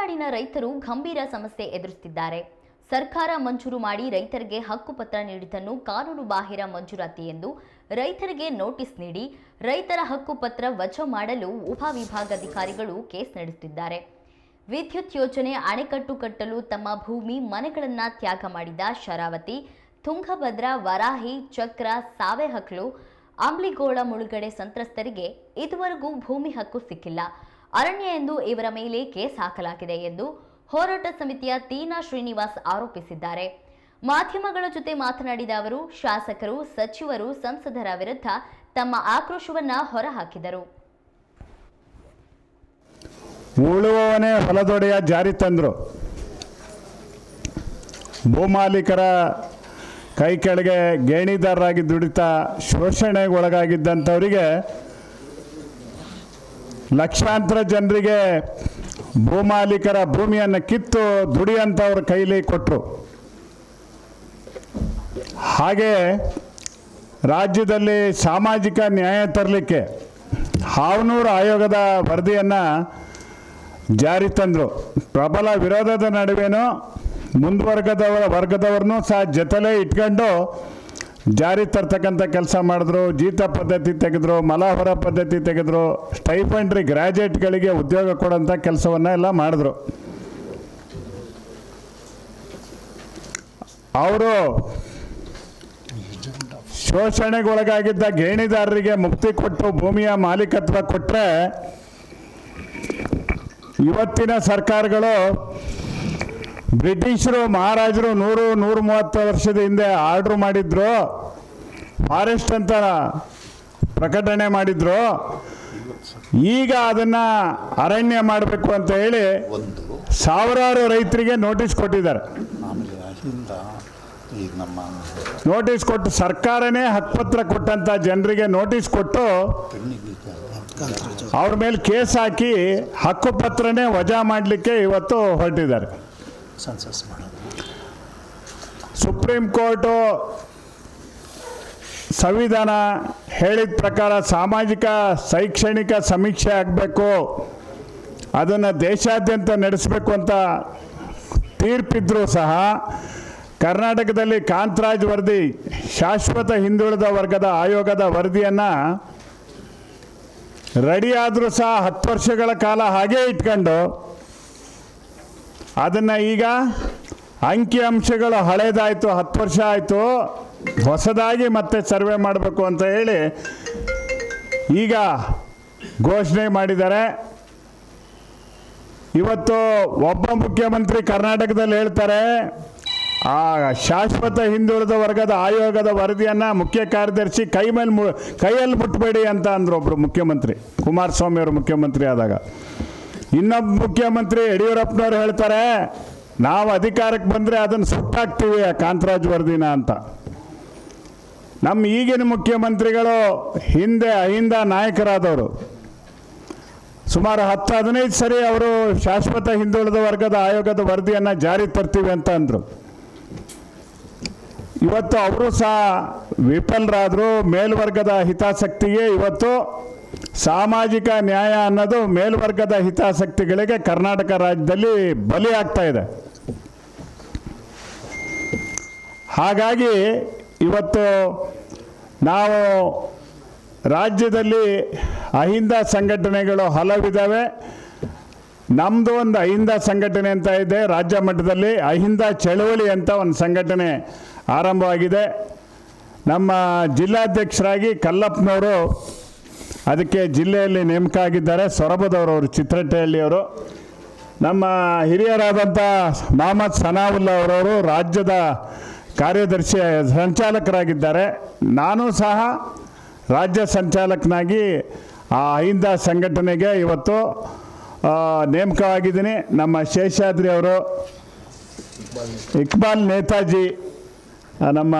ಮಲೆನಾಡಿನ ರೈತರು ಗಂಭೀರ ಸಮಸ್ಯೆ ಎದುರಿಸುತ್ತಿದ್ದಾರೆ. ಸರ್ಕಾರ ಮಂಜೂರು ಮಾಡಿ ರೈತರಿಗೆ ಹಕ್ಕುಪತ್ರ ನೀಡಿದ್ದನ್ನು ಕಾನೂನು ಬಾಹಿರ ಮಂಜೂರಾತಿ ಎಂದು ರೈತರಿಗೆ ನೋಟಿಸ್ ನೀಡಿ ರೈತರ ಹಕ್ಕುಪತ್ರ ವಜಾ ಮಾಡಲು ಉಪವಿಭಾಗಾಧಿಕಾರಿಗಳು ಕೇಸ್ ನಡೆಸುತ್ತಿದ್ದಾರೆ. ವಿದ್ಯುತ್ ಯೋಜನೆ ಅಣೆಕಟ್ಟು ಕಟ್ಟಲು ತಮ್ಮ ಭೂಮಿ ಮನೆಗಳನ್ನು ತ್ಯಾಗ ಮಾಡಿದ ಶರಾವತಿ, ತುಂಗಭದ್ರಾ, ವರಾಹಿ, ಚಕ್ರ, ಸಾವೆಹಕ್ಲು, ಅಂಬ್ಲಿಗೋಳ ಮುಳುಗಡೆ ಸಂತ್ರಸ್ತರಿಗೆ ಇದುವರೆಗೂ ಭೂಮಿ ಹಕ್ಕು ಸಿಕ್ಕಿಲ್ಲ. ಅರಣ್ಯ ಎಂದು ಇವರ ಮೇಲೆ ಕೇಸ್ ಹಾಕಲಾಗಿದೆ ಎಂದು ಹೋರಾಟ ಸಮಿತಿಯ ತೀನಾ ಶ್ರೀನಿವಾಸ್ ಆರೋಪಿಸಿದ್ದಾರೆ. ಮಾಧ್ಯಮಗಳ ಜೊತೆ ಮಾತನಾಡಿದ ಅವರು, ಶಾಸಕರು, ಸಚಿವರು, ಸಂಸದರ ವಿರುದ್ಧ ತಮ್ಮ ಆಕ್ರೋಶವನ್ನ ಹೊರಹಾಕಿದರು. ಉಳುವವನೇ ಹೊಲದೊಡೆಯ ಜಾರಿ ತಂದರು. ಭೂಮಾಲೀಕರ ಕೈ ಕೆಳಗೆ ಗೇಣಿದಾರರಾಗಿ ದುಡಿತ ಶೋಷಣೆಗೆ ಒಳಗಾಗಿದ್ದಂಥವರಿಗೆ ಲಕ್ಷಾಂತರ ಜನರಿಗೆ ಭೂಮಾಲೀಕರ ಭೂಮಿಯನ್ನು ಕಿತ್ತು ದುಡಿಯಂಥವ್ರ ಕೈಲಿ ಕೊಟ್ಟರು ಹಾಗೆ ರಾಜ್ಯದಲ್ಲಿ ಸಾಮಾಜಿಕ ನ್ಯಾಯ ತರಲಿಕ್ಕೆ ಹಾವನೂರು ಆಯೋಗದ ವರದಿಯನ್ನು ಜಾರಿ ತಂದರು. ಪ್ರಬಲ ವಿರೋಧದ ನಡುವೆನೂ ಮುಂದುವರ್ಗದವರ ವರ್ಗದವ್ರನ್ನೂ ಸಹ ಜೊತೆಲೇ ಇಟ್ಕೊಂಡು ಜಾರಿ ತರ್ತಕ್ಕಂಥ ಕೆಲಸ ಮಾಡಿದ್ರು, ಜೀತ ಪದ್ಧತಿ ತೆಗೆದ್ರು ಮಲ ಹೊರ ಪದ್ಧತಿ ತೆಗೆದ್ರು ಸ್ಟೈಫಂಡ್ರಿ ಗ್ರ್ಯಾಜುಯೇಟ್ಗಳಿಗೆ ಉದ್ಯೋಗ ಕೊಡೋಂಥ ಕೆಲಸವನ್ನ ಎಲ್ಲ ಮಾಡಿದ್ರು. ಅವರು ಶೋಷಣೆಗೊಳಗಾಗಿದ್ದ ಗೇಣಿದಾರರಿಗೆ ಮುಕ್ತಿ ಕೊಟ್ಟು ಭೂಮಿಯ ಮಾಲೀಕತ್ವ ಕೊಟ್ಟರೆ ಇವತ್ತಿನ ಸರ್ಕಾರಗಳು ಬ್ರಿಟಿಷರು, ಮಹಾರಾಜರು ನೂರು, ನೂರ ಮೂವತ್ತು ವರ್ಷದ ಹಿಂದೆ ಆರ್ಡ್ರ್ ಮಾಡಿದ್ರು. ಫಾರೆಸ್ಟ್ ಅಂತ ಪ್ರಕಟಣೆ ಮಾಡಿದ್ರು. ಈಗ ಅದನ್ನು ಅರಣ್ಯ ಮಾಡಬೇಕು ಅಂತ ಹೇಳಿ ಸಾವಿರಾರು ರೈತರಿಗೆ ನೋಟಿಸ್ ಕೊಟ್ಟಿದ್ದಾರೆ. ನೋಟಿಸ್ ಕೊಟ್ಟು ಸರ್ಕಾರನೇ ಹಕ್ಕುಪತ್ರ ಕೊಟ್ಟಂಥ ಜನರಿಗೆ ನೋಟಿಸ್ ಕೊಟ್ಟು ಅವ್ರ ಮೇಲೆ ಕೇಸ್ ಹಾಕಿ ಹಕ್ಕುಪತ್ರನೇ ವಜಾ ಮಾಡಲಿಕ್ಕೆ ಇವತ್ತು ಹೊರಟಿದ್ದಾರೆ. ಸೆನ್ಸಸ್ ಮಾಡೋದು ಸುಪ್ರೀಂ ಕೋರ್ಟು ಸಂವಿಧಾನ ಹೇಳಿದ ಪ್ರಕಾರ ಸಾಮಾಜಿಕ ಶೈಕ್ಷಣಿಕ ಸಮೀಕ್ಷೆ ಆಗಬೇಕು. ಅದನ್ನು ದೇಶಾದ್ಯಂತ ನಡೆಸಬೇಕು ಅಂತ ತೀರ್ಪಿದ್ರೂ ಸಹ ಕರ್ನಾಟಕದಲ್ಲಿ ಕಾಂತರಾಜ್ ವರದಿ, ಶಾಶ್ವತ ಹಿಂದುಳಿದ ವರ್ಗದ ಆಯೋಗದ ವರದಿಯನ್ನು ರೆಡಿ ಆದರೂ ಸಹ ಹತ್ತು ವರ್ಷಗಳ ಕಾಲ ಹಾಗೇ ಇಟ್ಕೊಂಡು ಅದನ್ನು ಈಗ ಅಂಕಿ ಅಂಶಗಳು ಹಳೇದಾಯಿತು, ಹತ್ತು ವರ್ಷ ಆಯಿತು, ಹೊಸದಾಗಿ ಮತ್ತೆ ಸರ್ವೆ ಮಾಡಬೇಕು ಅಂತ ಹೇಳಿ ಈಗ ಘೋಷಣೆ ಮಾಡಿದ್ದಾರೆ. ಇವತ್ತು ಒಬ್ಬ ಮುಖ್ಯಮಂತ್ರಿ ಕರ್ನಾಟಕದಲ್ಲಿ ಹೇಳ್ತಾರೆ, ಆ ಶಾಶ್ವತ ಹಿಂದುಳಿದ ವರ್ಗದ ಆಯೋಗದ ವರದಿಯನ್ನು ಮುಖ್ಯ ಕಾರ್ಯದರ್ಶಿ ಕೈ ಮೇಲೆ ಮು, ಕೈಯಲ್ಲಿ ಮುಟ್ಟಬೇಡಿ ಅಂತ ಅಂದರು ಒಬ್ಬರು ಮುಖ್ಯಮಂತ್ರಿ, ಕುಮಾರಸ್ವಾಮಿ ಅವರು ಮುಖ್ಯಮಂತ್ರಿ ಆದಾಗ. ಇನ್ನೊಬ್ಬ ಮುಖ್ಯಮಂತ್ರಿ ಯಡಿಯೂರಪ್ಪನವ್ರು ಹೇಳ್ತಾರೆ, ನಾವು ಅಧಿಕಾರಕ್ಕೆ ಬಂದರೆ ಅದನ್ನು ಸುಟ್ಟಾಕ್ತೀವಿ ಆ ಕಾಂತರಾಜ್ ವರದಿನ ಅಂತ. ನಮ್ಮ ಈಗಿನ ಮುಖ್ಯಮಂತ್ರಿಗಳು ಹಿಂದೆ ಅಹಿಂದ ನಾಯಕರಾದವರು. ಸುಮಾರು ಹತ್ತು ಹದಿನೈದು ಸರಿ ಅವರು ಶಾಶ್ವತ ಹಿಂದುಳಿದ ವರ್ಗದ ಆಯೋಗದ ವರದಿಯನ್ನು ಜಾರಿ ತರ್ತೀವಿ ಅಂತ ಅಂದರು. ಇವತ್ತು ಅವರು ಸಹ ವಿಫಲರಾದರು, ಮೇಲ್ವರ್ಗದ ಹಿತಾಸಕ್ತಿಗೆ ಇವತ್ತು ಸಾಮಾಜಿಕ ನ್ಯಾಯ ಅನ್ನೋದು ಮೇಲ್ವರ್ಗದ ಹಿತಾಸಕ್ತಿಗಳಿಗೆ ಕರ್ನಾಟಕ ರಾಜ್ಯದಲ್ಲಿ ಬಲಿ ಆಗ್ತಾ ಇದೆ. ಹಾಗಾಗಿ ಇವತ್ತು ನಾವು ರಾಜ್ಯದಲ್ಲಿ ಅಹಿಂದ ಸಂಘಟನೆಗಳು ಹಲವಿದ್ದಾವೆ ನಮ್ಮದು ಒಂದು ಅಹಿಂದ ಸಂಘಟನೆ ಅಂತ ಇದೆ. ರಾಜ್ಯ ಮಟ್ಟದಲ್ಲಿ ಅಹಿಂದ ಚಳುವಳಿ ಅಂತ ಒಂದು ಸಂಘಟನೆ ಆರಂಭವಾಗಿದೆ. ನಮ್ಮ ಜಿಲ್ಲಾಧ್ಯಕ್ಷರಾಗಿ ಕಲ್ಲಪ್ಪನವರು ಅದಕ್ಕೆ ಜಿಲ್ಲೆಯಲ್ಲಿ ನೇಮಕ ಆಗಿದ್ದಾರೆ ಸೊರಬದವರು ಅವರು ಚಿತ್ರಟಹಳ್ಳಿಯವರು ನಮ್ಮ ಹಿರಿಯರಾದಂಥ ಮೊಹಮ್ಮದ್ ಸನಾವುಲ್ಲಾ ಅವರವರು ರಾಜ್ಯದ ಕಾರ್ಯದರ್ಶಿ, ಸಂಚಾಲಕರಾಗಿದ್ದಾರೆ. ನಾನು ಸಹ ರಾಜ್ಯ ಸಂಚಾಲಕನಾಗಿ ಆ ಅಹಿಂದ ಸಂಘಟನೆಗೆ ಇವತ್ತು ನೇಮಕವಾಗಿದ್ದೀನಿ. ನಮ್ಮ ಶೇಷಾದ್ರಿ ಅವರು, ಇಕ್ಬಾಲ್ ನೇತಾಜಿ ನಮ್ಮ